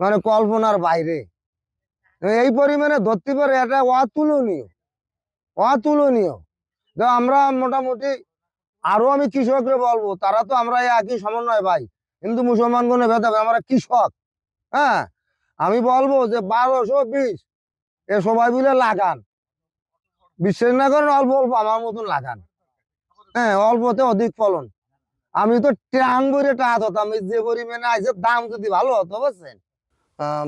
মানে কল্পনার বাইরে। এই পরিমাণে ধরতে পারে, এটা অতুলনীয়। অতুলনীয়। তো আমরা মোটামুটি আরও আমি কৃষকরে বলব, তারা তো আমরা একই সমন্বয় ভাই হিন্দু মুসলমান কোনো ভেদ আমরা কৃষক। হ্যাঁ? আমি বলব যে বারোশো বিশ, এ সবাই মিলে লাগান। বিশ্বাস না করেন, অল্প অল্প আমার মতন লাগান। হ্যাঁ অল্পতে অধিক ফলন। আমি তো ট্যাং করে টাকা হতাম যে পরিমাণে আইসে দাম যদি ভালো হতো, বুঝছেন?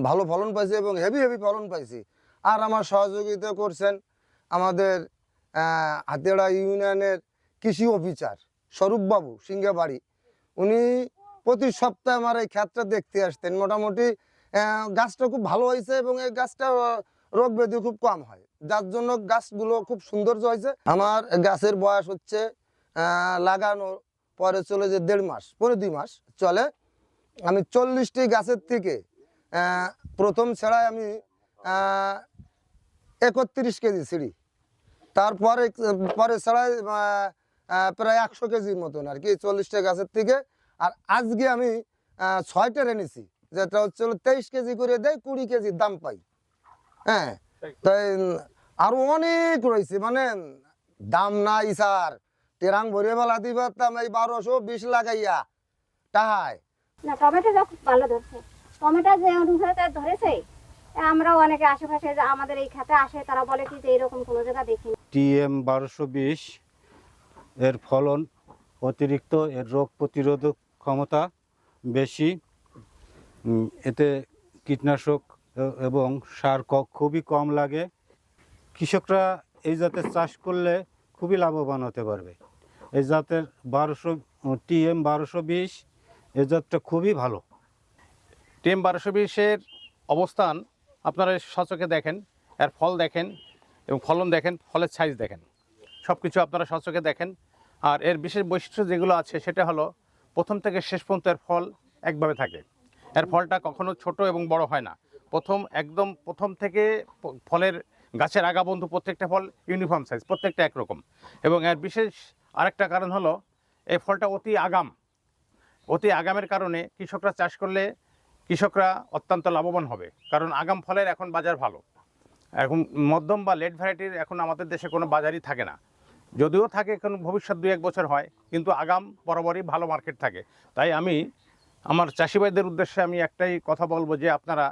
ভালো ফলন পাইছি এবং হেভি হেভি ফলন পাইছি। আর আমার সহযোগিতা করছেন আমাদের হাতিয়াড়া ইউনিয়নের কৃষি অফিসার স্বরূপবাবু সিঙ্গাবাড়ি উনি প্রতি সপ্তাহে আমার এই ক্ষেতটা দেখতে আসতেন। মোটামুটি গাছটা খুব ভালো হয়েছে এবং এই গাছটা রোগ ব্যাধি খুব কম হয়। যার জন্য গাছগুলো খুব সৌন্দর্য হয়েছে। আমার গাছের বয়স হচ্ছে আহ, লাগানোর পরে চলে যে দেড় মাস পরে দুই মাস চলে। আমি চল্লিশটি গাছের থেকে প্রথম ছেড়ায় আমি একত্রিশ কেজি ছিঁড়ি তারপরে পরে আহ, প্রায় একশো কেজির মতন আর কি চল্লিশটা গাছের থেকে। আর আজকে আমি ছয়টা এনেছি যেটা হচ্ছে তেইশ কেজি করে দেয় কুড়ি কেজির দাম পাই। হ্যাঁ তাই উম, আরও অনেক রয়েছে মানে দাম নাই স্যার। টেরাং ভরে বেলা দিই পারতাম এই বারোশো বিশ লাগাইয়া। টাহায় না টমেটো ভালো ধরছে। টমেটো যে অনুসারে ধরেছে আমরাও অনেকে আশেপাশে আমাদের এই খাতে আসে, তারা বলে কি যে এরকম কোনো জায়গা দেখিনি। টিএম বারোশো বিশ এর ফলন অতিরিক্ত, এর রোগ প্রতিরোধক ক্ষমতা বেশি। এতে কীটনাশক এবং সার খুবই কম লাগে। কৃষকরা এই জাতের চাষ করলে খুবই লাভবান হতে পারবে। এই জাতের বারোশো, টিএম বারোশো বিশ এই জাতটা খুবই ভালো। টিএম বারোশো বিশের অবস্থান আপনারা সচকে দেখেন, এর ফল দেখেন এবং ফলন দেখেন, ফলের সাইজ দেখেন। সব কিছু আপনারা সচকে দেখেন। আর এর বিশেষ বৈশিষ্ট্য যেগুলো আছে, সেটা হলো প্রথম থেকে শেষ পর্যন্ত এর ফল একভাবে থাকে। এর ফলটা কখনো ছোট এবং বড় হয় না। প্রথম, একদম প্রথম থেকে ফলের গাছের আগা বন্ধু প্রত্যেকটা ফল ইউনিফর্ম সাইজ প্রত্যেকটা একরকম। এবং এর বিশেষ আরেকটা কারণ হলো, এই ফলটা অতি আগাম। অতি আগামের কারণে কৃষকরা চাষ করলে কৃষকরা অত্যন্ত লাভবান হবে। কারণ আগাম ফলের এখন বাজার ভালো। এখন মধ্যম বা লেট ভ্যারাইটির এখন আমাদের দেশে কোনো বাজারই থাকে না। যদিও থাকে, এখন ভবিষ্যৎ দুই এক বছর হয়, কিন্তু আগাম বরাবরই ভালো মার্কেট থাকে। তাই আমি আমার চাষিবাইদের উদ্দেশ্যে আমি একটাই কথা বলব যে, আপনারা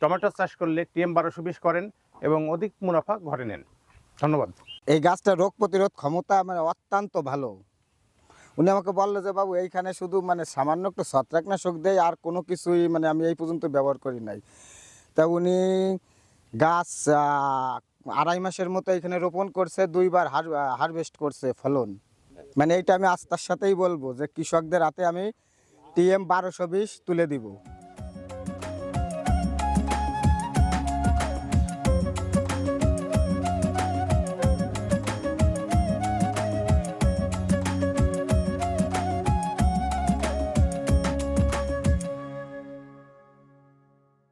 টমেটো চাষ করলে টিএম বারোশো বিশ করেন এবং অধিক মুনাফা ঘরে নেন। ধন্যবাদ। এই গাছটা রোগ প্রতিরোধ ক্ষমতা মানে অত্যন্ত ভালো। উনি আমাকে বলল যে, বাবু, এইখানে শুধু মানে সামান্য একটু ছত্রাকনাশক দেয়, আর কোনো কিছুই মানে আমি এই পর্যন্ত ব্যবহার করি নাই। তা উনি গাছ আড়াই মাসের মতো এখানে রোপণ করছে, দুইবার হারভেস্ট করছে ফলন। মানে এইটা আমি আস্থার সাথেই বলব যে, কৃষকদের হাতে আমি টিএম বারোশো বিশ তুলে দিব।